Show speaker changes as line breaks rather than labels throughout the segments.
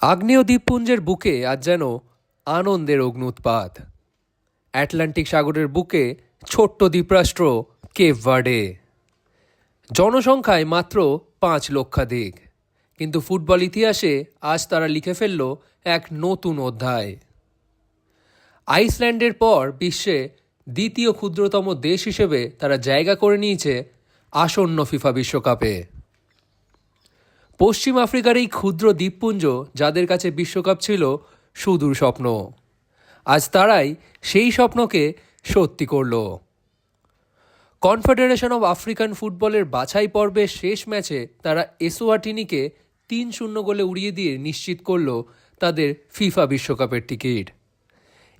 আগ্নেয় দ্বীপপুঞ্জের বুকে আজ যেন আনন্দের অগ্নুৎপাত। অ্যাটলান্টিক সাগরের বুকে ছোট্ট দ্বীপরাষ্ট্র কেপ ভার্ডে। জনসংখ্যায় মাত্র পাঁচ লক্ষাধিক। কিন্তু ফুটবল ইতিহাসে আজ তারা লিখে ফেলল এক নতুন অধ্যায়। আইসল্যান্ডের পর বিশ্বে দ্বিতীয় ক্ষুদ্রতম দেশ হিসেবে তারা জায়গা করে নিয়েছে আসন্ন ফিফা বিশ্বকাপে। পশ্চিম আফ্রিকার এই ক্ষুদ্র দ্বীপপুঞ্জ যাদের কাছে বিশ্বকাপ ছিল সুদূর স্বপ্ন। আজ তারাই সেই স্বপ্নকে সত্যি করল। কনফেডারেশন অব আফ্রিকান ফুটবলের বাছাই পর্বের শেষ ম্যাচে তারা এসোয়াটিনিকে তিন শূন্য গোলে উড়িয়ে দিয়ে নিশ্চিত করল তাদের ফিফা বিশ্বকাপের টিকিট।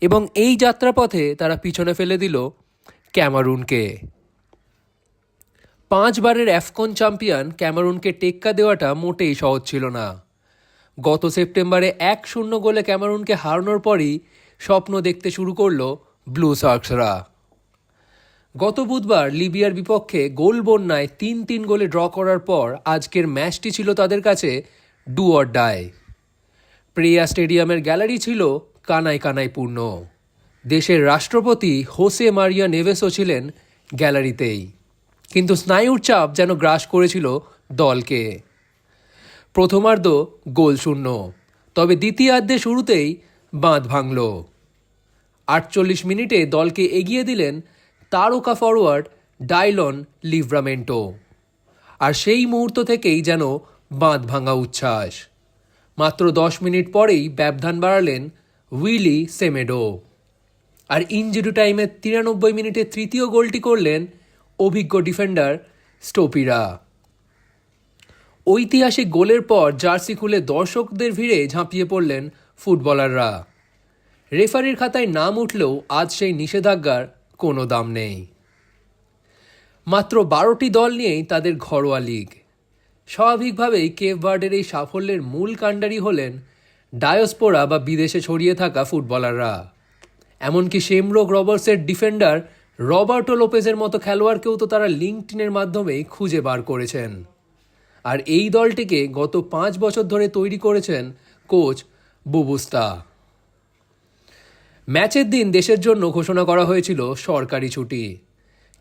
এবং এই যাত্রাপথে তারা পিছনে ফেলে দিল ক্যামারুনকে। পাঁচবারের অ্যাফকন চ্যাম্পিয়ন ক্যামারুনকে টেক্কা দেওয়াটা মোটেই সহজ ছিল না। গত সেপ্টেম্বরে এক শূন্য গোলে ক্যামারুনকে হারানোর পরই স্বপ্ন দেখতে শুরু করল ব্লু সার্কসরা। গত বুধবার লিবিয়ার বিপক্ষে গোল বন্যায় তিন তিন গোলে ড্র করার পর আজকের ম্যাচটি ছিল তাদের কাছে ডু অর ডাই। প্রিয়া স্টেডিয়ামের গ্যালারি ছিল কানায় কানায় পূর্ণ। দেশের রাষ্ট্রপতি হোসে মারিয়া নেভেসও ছিলেন গ্যালারিতেই। কিন্তু স্নায়ুর চাপ যেন গ্রাস করেছিল দলকে। প্রথমার্ধ গোল শূন্য, তবে দ্বিতীয়ার্ধে শুরুতেই বাঁধ ভাঙল। আটচল্লিশ মিনিটে দলকে এগিয়ে দিলেন তারকা ফরওয়ার্ড ডাইলন লিভ্রামেন্টো। আর সেই মুহূর্ত থেকেই যেন বাঁধ ভাঙা উচ্ছ্বাস। মাত্র দশ মিনিট পরেই ব্যবধান বাড়ালেন উইলি সেমেডো। আর ইঞ্জুরি টাইমের তিরানব্বই মিনিটে তৃতীয় গোলটি করলেন অভিজ্ঞ ডিফেন্ডার স্টোপিরা ঐতিহাসিক গোলের পর জার্সি খুলে দর্শকদের ভিড়ে ঝাঁপিয়ে পড়লেন ফুটবলাররা। রেফারির খাতায় নাম উঠলেও আজ সেই নিষেধাজ্ঞার কোনো দাম নেই। মাত্র বারোটি দল নিয়েই তাদের ঘরোয়া লিগ। স্বাভাবিকভাবেই কেভ বার্ডের এই সাফল্যের মূল কাণ্ডারি হলেন ডায়োস্পোরা বা বিদেশে ছড়িয়ে থাকা ফুটবলাররা। এমনকি শেমরোগ রবার্টসের ডিফেন্ডার রবার্টো লোপেজের মতো খেলোয়াড়কেও তো তারা লিঙ্কটিনের মাধ্যমেই খুঁজে বার করেছেন। আর এই দলটিকে গত পাঁচ বছর ধরে তৈরি করেছেন কোচ বুবুস্তা ম্যাচের দিন দেশের জন্য ঘোষণা করা হয়েছিল সরকারি ছুটি।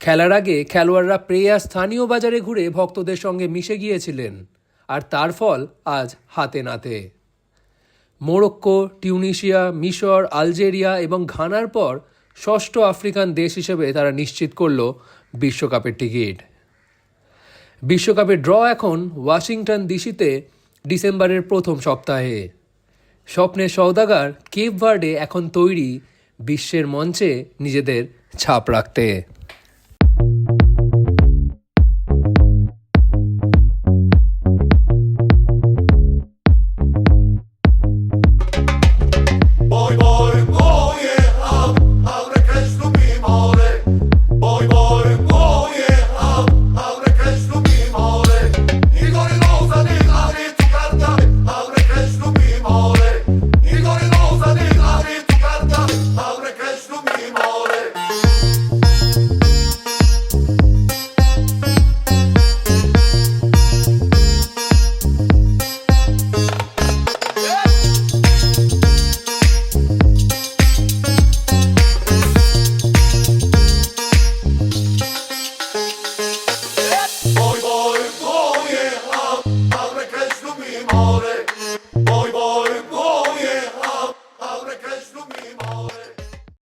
খেলার আগে খেলোয়াড়রা প্রেয়ার স্থানীয় বাজারে ঘুরে ভক্তদের সঙ্গে মিশে গিয়েছিলেন, আর তার ফল আজ হাতে নাতে। মোরক্কো, টিউনিশিয়া, মিশর, আলজেরিয়া এবং ঘানার পর ষষ্ঠ আফ্রিকান দেশ হিসেবে তারা নিশ্চিত করল বিশ্বকাপের টিকিট। বিশ্বকাপের ড্র এখন ওয়াশিংটন ডিসিতে ডিসেম্বরের প্রথম সপ্তাহে। স্বপ্নের সৌদাগার কেপ ভার্ডে এখন তৈরি বিশ্বের মঞ্চে নিজেদের ছাপ রাখতে। All the